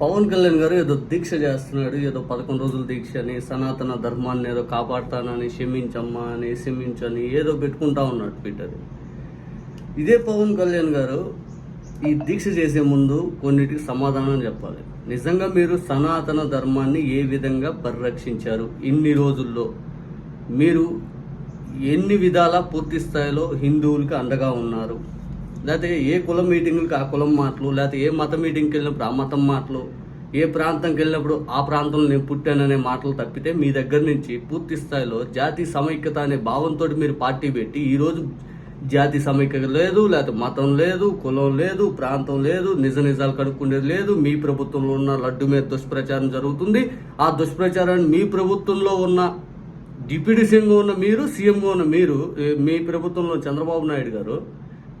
పవన్ కళ్యాణ్ గారు ఏదో దీక్ష చేస్తున్నాడు ఏదో పదకొండు రోజుల దీక్ష అని సనాతన ధర్మాన్ని ఏదో కాపాడుతానని క్షమించమ్మా అని క్షమించని ఏదో పెట్టుకుంటా ఉన్నాడు ట్విట్టర్. ఇదే పవన్ కళ్యాణ్ గారు ఈ దీక్ష చేసే ముందు కొన్నిటికి సమాధానం చెప్పాలి. నిజంగా మీరు సనాతన ధర్మాన్ని ఏ విధంగా పరిరక్షించారు? ఇన్ని రోజుల్లో మీరు ఎన్ని విధాల పూర్తి స్థాయిలో హిందువులకి అండగా ఉన్నారు? లేకపోతే ఏ కులం మీటింగ్కి ఆ కులం మాటలు లేకపోతే ఏ మత మీటింగ్కి వెళ్ళినప్పుడు ఆ మతం మాటలు ఏ ప్రాంతంకి వెళ్ళినప్పుడు ఆ ప్రాంతంలో నేను పుట్టాననే మాటలు తప్పితే మీ దగ్గర నుంచి పూర్తి స్థాయిలో జాతి సమైక్యత అనే భావంతో మీరు పార్టీ పెట్టి ఈరోజు జాతి సమైక్యత లేదు లేకపోతే మతం లేదు కులం లేదు ప్రాంతం లేదు నిజ నిజాలు కనుక్కునేది లేదు మీ ప్రభుత్వంలో ఉన్న లడ్డు మీద దుష్ప్రచారం జరుగుతుంది. ఆ దుష్ప్రచారాన్ని మీ ప్రభుత్వంలో ఉన్న డిప్యూటీ సీఎంగా ఉన్న మీరు సీఎంగా ఉన్న మీరు మీ ప్రభుత్వంలో చంద్రబాబు నాయుడు గారు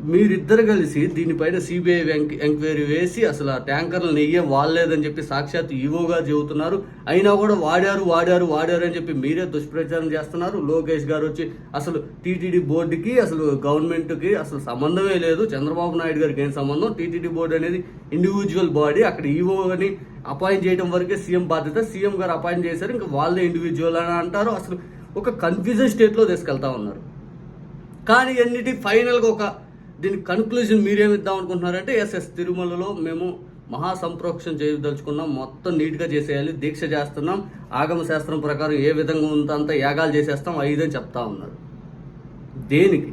మీరిద్దరు కలిసి దీనిపైన సిబిఐ ఎంక్వైరీ వేసి అసలు ఆ ట్యాంకర్లు నెయ్యే వాడలేదని చెప్పి సాక్షాత్ ఈవోగా చెబుతున్నారు. అయినా కూడా వాడారు వాడారు వాడారు అని చెప్పి మీరే దుష్ప్రచారం చేస్తున్నారు. లోకేష్ గారు వచ్చి అసలు టీటీడీ బోర్డుకి అసలు గవర్నమెంట్కి అసలు సంబంధమే లేదు. చంద్రబాబు నాయుడు గారికి ఏం సంబంధం? టీటీడీ బోర్డు అనేది ఇండివిజువల్ బాడీ అక్కడ ఈవోని అపాయింట్ చేయడం వరకే సీఎం బాధ్యత. సీఎం గారు అపాయింట్ చేశారు. ఇంకా వాళ్ళే ఇండివిజువల్ అని అంటారు. అసలు ఒక కన్ఫ్యూజన్ స్టేట్లో తీసుకెళ్తా ఉన్నారు. కానీ అన్నిటి ఫైనల్గా ఒక దీని కన్క్లూజన్ మీరేమిద్దాం అనుకుంటున్నారంటే ఎస్ఎస్ తిరుమలలో మేము మహాసంప్రోక్షం చేయదలుచుకున్నాం. మొత్తం నీట్గా చేసేయాలి దీక్ష చేస్తున్నాం. ఆగమ శాస్త్రం ప్రకారం ఏ విధంగా ఉందో అంత యాగాలు చేసేస్తాం ఐదని చెప్తా ఉన్నారు. దేనికి?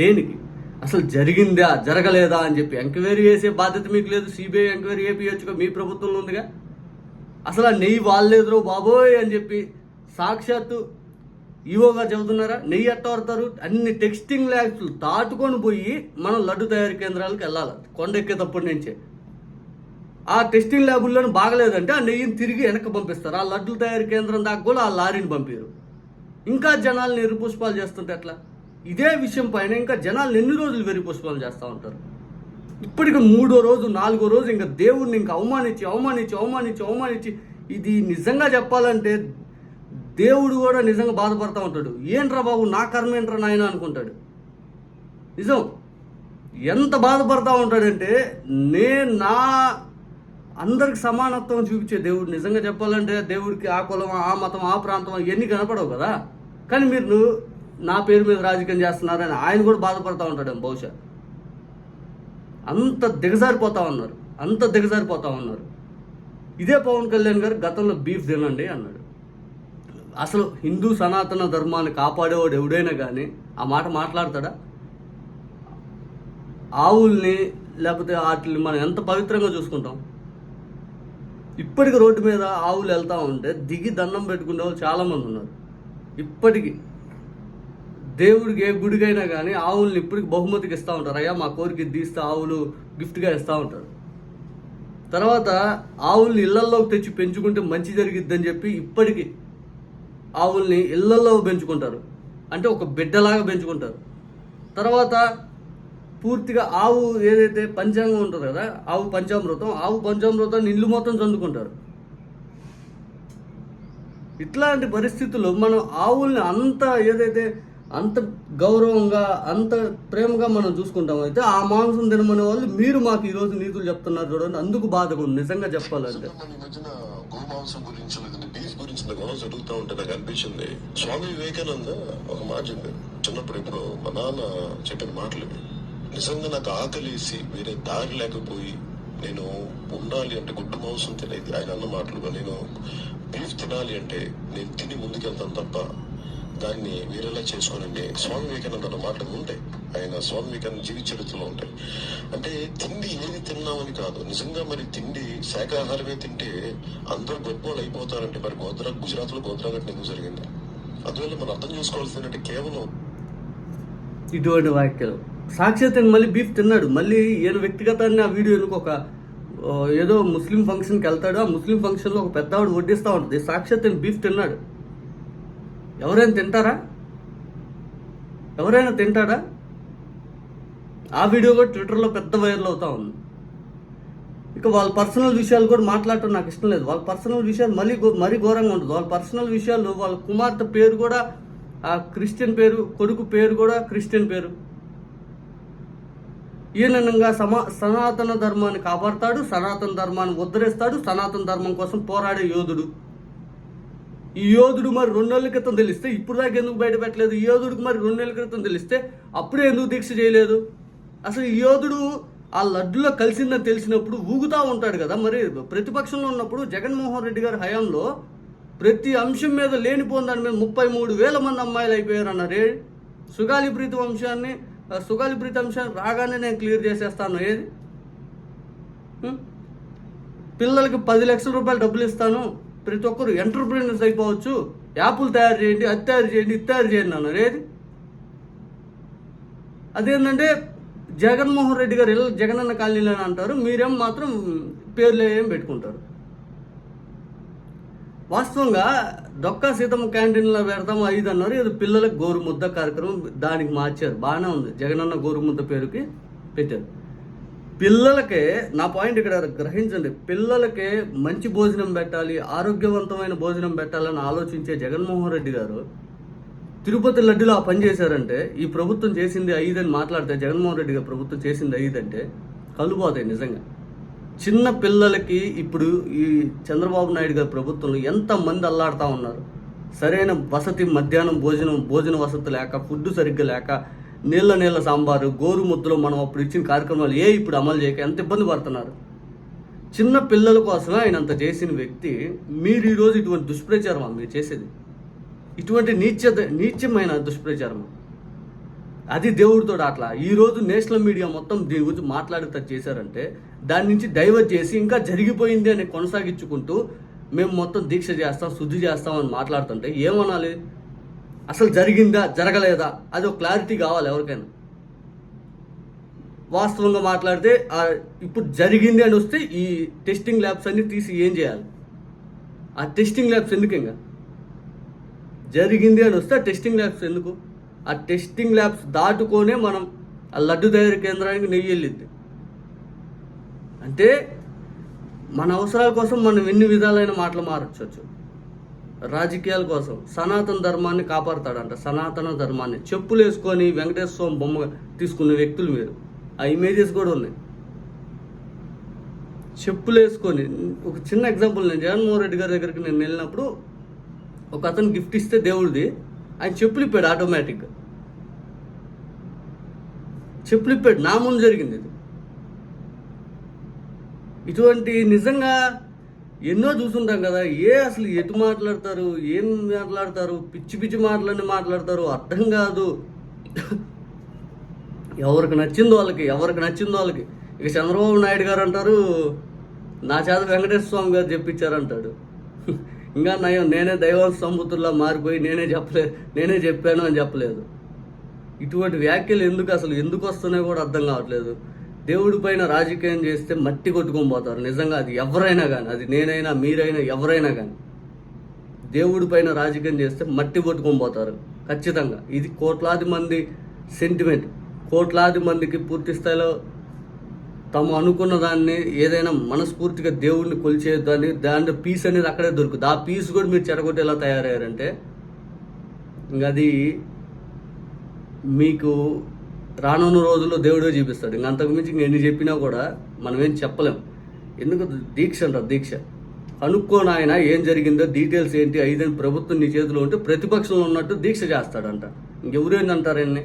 దేనికి? అసలు జరిగిందా జరగలేదా అని చెప్పి ఎంక్వైరీ చేసే బాధ్యత మీకు లేదు. సిబిఐ ఎంక్వైరీ చేపించచ్చుగా మీ ప్రభుత్వంలో ఉందిగా. అసలు ఆ నెయ్యి వాళ్ళేదురో బాబోయ్ అని చెప్పి సాక్షాత్తు ఈవోగా చెబుతున్నారా నెయ్యి ఎట్ట వాడతారు అన్ని టెక్స్టింగ్ ల్యాబ్స్ దాటుకొని పోయి మనం లడ్డు తయారీ కేంద్రాలకు వెళ్ళాలి. కొండెక్కేటప్పటి నుంచే. ఆ టెస్టింగ్ ల్యాబుల్లోనే బాగలేదంటే ఆ నెయ్యిని తిరిగి వెనక్కి పంపిస్తారు. ఆ లడ్డు తయారీ కేంద్రం దాకా కూడా ఆ లారీని పంపారు ఇంకా జనాల్ని ఎరుపుష్పాలు చేస్తుంటే ఎట్లా? ఇదే విషయం పైన ఇంకా జనాలు ఎన్ని రోజులు వెరిపుష్పాలు చేస్తూ ఉంటారు? ఇప్పటికి మూడో రోజు నాలుగో రోజు ఇంకా దేవుడిని ఇంకా అవమానించి అవమానించి అవమానించి అవమానించి. ఇది నిజంగా చెప్పాలంటే దేవుడు కూడా నిజంగా బాధపడతా ఉంటాడు. ఏంట్రా బాబు నా కర్మ ఏంట్రా నాయన అనుకుంటాడు. నిజం? ఎంత బాధపడతా ఉంటాడంటే నేను నా అందరికి సమానత్వం చూపించే దేవుడు. నిజంగా చెప్పాలంటే దేవుడికి ఆ కులం ఆ మతం ఆ ప్రాంతం ఇవన్నీ కనపడవు కదా. కానీ మీరు నువ్వు నా పేరు మీద రాజకీయం చేస్తున్నారని ఆయన కూడా బాధపడతా ఉంటాడు బహుశా. అంత దిగజారిపోతా ఉన్నారు. అంత దిగజారిపోతా ఉన్నారు. ఇదే పవన్ కళ్యాణ్ గారు గతంలో బీఫ్ తినండి అన్నాడు. అసలు హిందూ సనాతన ధర్మాన్ని కాపాడేవాడు ఎవడైనా కానీ ఆ మాట మాట్లాడతాడా? ఆవుల్ని లేకపోతే వాటిని మనం ఎంత పవిత్రంగా చూసుకుంటాం? ఇప్పటికి రోడ్డు మీద ఆవులు వెళ్తా ఉంటే దిగి దండం పెట్టుకునే వాళ్ళు చాలామంది ఉన్నారు. ఇప్పటికి దేవుడికి ఏ గుడికైనా కానీ ఆవుల్ని ఇప్పటికి బహుమతికి ఇస్తూ ఉంటారు. అయ్యా మా కోరిక తీస్తే ఆవులు గిఫ్ట్గా ఇస్తూ ఉంటారు. తర్వాత ఆవుల్ని ఇళ్ళల్లోకి తెచ్చి పెంచుకుంటే మంచి జరిగిద్దని చెప్పి ఇప్పటికి ఆవుల్ని ఇళ్ళల్లో పెంచుకుంటారు. అంటే ఒక బిడ్డలాగా పెంచుకుంటారు. తర్వాత పూర్తిగా ఆవు ఏదైతే పంచాంగం ఉంటుంది కదా ఆవు పంచామృతం ఆవు పంచామృతాన్ని ఇల్లు మొత్తం చందుకుంటారు. ఇట్లాంటి పరిస్థితుల్లో మనం ఆవుల్ని అంత ఏదైతే అంత గౌరవంగా అంత ప్రేమగా మనం చూసుకుంటాం అయితే ఆ మాంసం తినమనే వాళ్ళు మీరు మాకు ఈరోజు నీతులు చెప్తున్నారు చూడండి. అందుకు బాధగా ఉంది. నిజంగా చెప్పాలంటే. మధ్యన గోమాంసం గురించి బీఫ్ గురించి జరుగుతూ ఉంటే నాకు అనిపించింది. స్వామి వివేకానంద ఒక మాట చెప్పారు. చిన్నప్పుడు ఇప్పుడు మా నాన్న చెప్పిన మాటలు నిజంగా నాకు ఆకలేసి వేరే దారి లేకపోయి నేను ఉండాలి అంటే గుడ్డు మాంసం తినేది. ఆయన అన్న మాటలుగా నేను బీఫ్ తినాలి అంటే నేను తిని ముందుకెళ్తాను తప్ప దాన్ని వేరేలా చేసుకోనండి స్వామి వివేకానంద అన్న మాటలు ఉంటాయి. ఆయన స్వామి వివేకానంద జీవిత చరిత్రలో ఉంటాయి. అంటే తిండి ఏది తిన్నామని కాదు. నిజంగా మరి తిండి శాఖాహారమే తింటే అందరూ గొప్ప వాళ్ళు అయిపోతారంటే మరి గోద్రా గుజరాత్లో గోద్రా ఘటన ఎందుకు జరిగింది? అందువల్ల మనం అర్థం చేసుకోవాల్సిందంటే కేవలం ఇటువంటి వ్యాఖ్యలు. సాక్షాత్ మళ్ళీ బీఫ్ తిన్నాడు. మళ్ళీ ఈయన వ్యక్తిగతాన్ని ఆ వీడియో ఒక ఏదో ముస్లిం ఫంక్షన్కి వెళ్తాడు. ఆ ముస్లిం ఫంక్షన్లో ఒక పెద్దవాడు వడ్డిస్తూ ఉంటుంది. సాక్షాత్ బీఫ్ తిన్నాడు. ఎవరైనా తింటారా? ఎవరైనా తింటాడా ఆ వీడియో కూడా ట్విట్టర్లో పెద్ద వైరల్ అవుతా ఉంది. ఇక వాళ్ళ పర్సనల్ విషయాలు కూడా మాట్లాడటం నాకు ఇష్టం లేదు. వాళ్ళ పర్సనల్ విషయాలు మళ్ళీ మరీ ఘోరంగా ఉంటుంది వాళ్ళ పర్సనల్ విషయాలు వాళ్ళ కుమార్తె పేరు కూడా ఆ క్రిస్టియన్ పేరు కొడుకు పేరు కూడా క్రిస్టియన్ పేరు. ఈయనంగా సమా సనాతన ధర్మాన్ని కాపాడతాడు సనాతన ధర్మాన్ని ఉద్ధరిస్తాడు సనాతన ధర్మం కోసం పోరాడే యోధుడు. ఈ యోధుడు మరి రెండు నెలల క్రితం తెలిస్తే ఇప్పుడు దాకా ఎందుకు బయట పెట్టలేదు? ఈ యోధుడికి మరి రెండు నెలల క్రితం తెలిస్తే అప్పుడే ఎందుకు దీక్ష చేయలేదు? అసలు ఈ యోధుడు ఆ లడ్డులో కలిసిందని తెలిసినప్పుడు ఊగుతూ ఉంటాడు కదా? మరి ప్రతిపక్షంలో ఉన్నప్పుడు జగన్మోహన్ రెడ్డి గారి హయాంలో ప్రతి అంశం మీద లేనిపోయిన దాని మీద ముప్పై మూడు వేల మంది అమ్మాయిలు అయిపోయారు అన్నారే సుగాలి ప్రీతి వంశాన్ని సుగాలి ప్రీతి అంశాన్ని రాగానే నేను క్లియర్ చేసేస్తాను. ఏది? పిల్లలకి పది లక్షల రూపాయలు డబ్బులు ఇస్తాను. ప్రతి ఒక్కరు ఎంటర్ప్రీనర్స్ అయిపోవచ్చు. యాప్లు తయారు చేయండి అది తయారు చేయండి ఇది తయారు చేయండి అన్నారు. ఏది? అదేంటంటే జగన్మోహన్ రెడ్డి గారు ఇళ్ళ జగనన్న కాలనీలో అని అంటారు. మీరేం మాత్రం పేర్లు ఏం పెట్టుకుంటారు. వాస్తవంగా దొక్క సీతమ్మ క్యాంటీన్లో పెడతాం ఐదు అన్నారు. ఇది పిల్లలకు గోరుముద్ద కార్యక్రమం దానికి మార్చారు. బాగానే ఉంది. జగనన్న గోరుముద్ద పేరుకి పెట్టారు. పిల్లలకే నా పాయింట్ ఇక్కడ గ్రహించండి. పిల్లలకే మంచి భోజనం పెట్టాలి ఆరోగ్యవంతమైన భోజనం పెట్టాలని ఆలోచించే జగన్మోహన్ రెడ్డి గారు తిరుపతి లడ్డులో ఆ పని చేశారంటే ఈ ప్రభుత్వం చేసింది ఐదని మాట్లాడితే జగన్మోహన్ రెడ్డి గారు ప్రభుత్వం చేసింది ఐదంటే కళ్ళు పోతాయి నిజంగా. చిన్న పిల్లలకి ఇప్పుడు ఈ చంద్రబాబు నాయుడు గారి ప్రభుత్వంలో ఎంతమంది అల్లాడుతూ ఉన్నారు? సరైన వసతి మధ్యాహ్నం భోజనం భోజన వసతి లేక ఫుడ్ సరిగ్గా లేక నీళ్ళ నీళ్ళ సాంబారు గోరు ముద్దలు మనం అప్పుడు ఇచ్చిన కార్యక్రమాలు ఏ ఇప్పుడు అమలు చేయక ఎంత ఇబ్బంది పడుతున్నారు? చిన్న పిల్లల కోసమే ఆయన అంత చేసిన వ్యక్తి మీరు ఈరోజు ఇటువంటి దుష్ప్రచారం మీరు చేసేది. ఇటువంటి నీచ నీచమైన దుష్ప్రచారం అది దేవుడితో అట్లా. ఈరోజు నేషనల్ మీడియా మొత్తం దీని గురించి మాట్లాడుతా చేశారంటే దాని నుంచి డైవర్ట్ చేసి ఇంకా జరిగిపోయింది అని కొనసాగించుకుంటూ మేము మొత్తం దీక్ష చేస్తాం శుద్ధి చేస్తాం అని మాట్లాడుతుంటే ఏమనాలి? అసలు జరిగిందా జరగలేదా? అది ఒక క్లారిటీ కావాలి ఎవరికైనా. వాస్తవంగా మాట్లాడితే ఇప్పుడు జరిగింది అని వస్తే ఈ టెస్టింగ్ ల్యాబ్స్ అన్ని తీసి ఏం చేయాలి? ఆ టెస్టింగ్ ల్యాబ్స్ ఎందుకు ఇంకా? జరిగింది అని వస్తే ఆ టెస్టింగ్ ల్యాబ్స్ ఎందుకు? ఆ టెస్టింగ్ ల్యాబ్స్ దాటుకొనే మనం ఆ లడ్డు తయారీ కేంద్రానికి నెయ్యి వెళ్ళిద్ది. అంటే మన అవసరాల కోసం మనం ఎన్ని విధాలైన మాటలు మారచ్చు రాజకీయాల కోసం సనాతన ధర్మాన్ని కాపాడతాడంట. సనాతన ధర్మాన్ని చెప్పులు వేసుకొని వెంకటేశ్వర స్వామి బొమ్మ తీసుకున్న వ్యక్తులు మీరు. ఆ ఇమేజెస్ కూడా ఉన్నాయి. చెప్పులు వేసుకొని ఒక చిన్న ఎగ్జాంపుల్ నేను జగన్మోహన్ రెడ్డి గారి దగ్గరికి నేను వెళ్ళినప్పుడు ఒక అతను గిఫ్ట్ ఇస్తే దేవుడిది ఆయన చెప్పులు ఇప్పాడు ఆటోమేటిక్గా చెప్పులు ఇప్పాడు నా ముందు జరిగింది ఇది. ఇటువంటి నిజంగా ఎన్నో చూస్తుంటాం కదా ఏ అసలు ఎటు మాట్లాడతారు ఏం మాట్లాడతారు పిచ్చి పిచ్చి మాటలన్నీ మాట్లాడతారు అర్థం కాదు. ఎవరికి నచ్చింది వాళ్ళకి ఎవరికి నచ్చింది వాళ్ళకి. ఇక చంద్రబాబు నాయుడు గారు అంటారు నా చేత వెంకటేశ్వర స్వామి గారు చెప్పించారంటాడు. ఇంకా నయం నేనే దైవం సంబుతుల్లా మారిపోయి నేనే చెప్పలే నేనే చెప్పాను అని చెప్పలేదు. ఇటువంటి వ్యాఖ్యలు ఎందుకు అసలు ఎందుకు వస్తున్నాయో కూడా అర్థం కావట్లేదు. దేవుడి పైన రాజకీయం చేస్తే మట్టి కొట్టుకొని పోతారు. నిజంగా అది ఎవరైనా కానీ అది నేనైనా మీరైనా ఎవరైనా కానీ దేవుడి పైన రాజకీయం చేస్తే మట్టి కొట్టుకొని పోతారు. ఖచ్చితంగా. ఇది కోట్లాది మంది సెంటిమెంట్ కోట్లాది మందికి పూర్తి స్థాయిలో తాము అనుకున్న దాన్ని ఏదైనా మనస్ఫూర్తిగా దేవుడిని కొలిచేద్దని దాంట్లో పీస్ అనేది అక్కడే దొరుకుతుంది. ఆ పీస్ కూడా మీరు చెడగొట్టేలా తయారయ్యారంటే ఇంకా అది మీకు రానున్న రోజుల్లో దేవుడే చూపిస్తాడు. ఇంక అంతకుమించి ఇంక ఎన్ని చెప్పినా కూడా మనం ఏం చెప్పలేం. ఎందుకు? దీక్ష అంటారు దీక్ష. కనుక్కోనాయన ఏం జరిగిందో డీటెయిల్స్ ఏంటి ఐదని ప్రభుత్వం నీ చేతిలో ఉంటే ప్రతిపక్షంలో ఉన్నట్టు దీక్ష చేస్తాడంట. ఇంకెవరేందంటారు ఆయన్ని?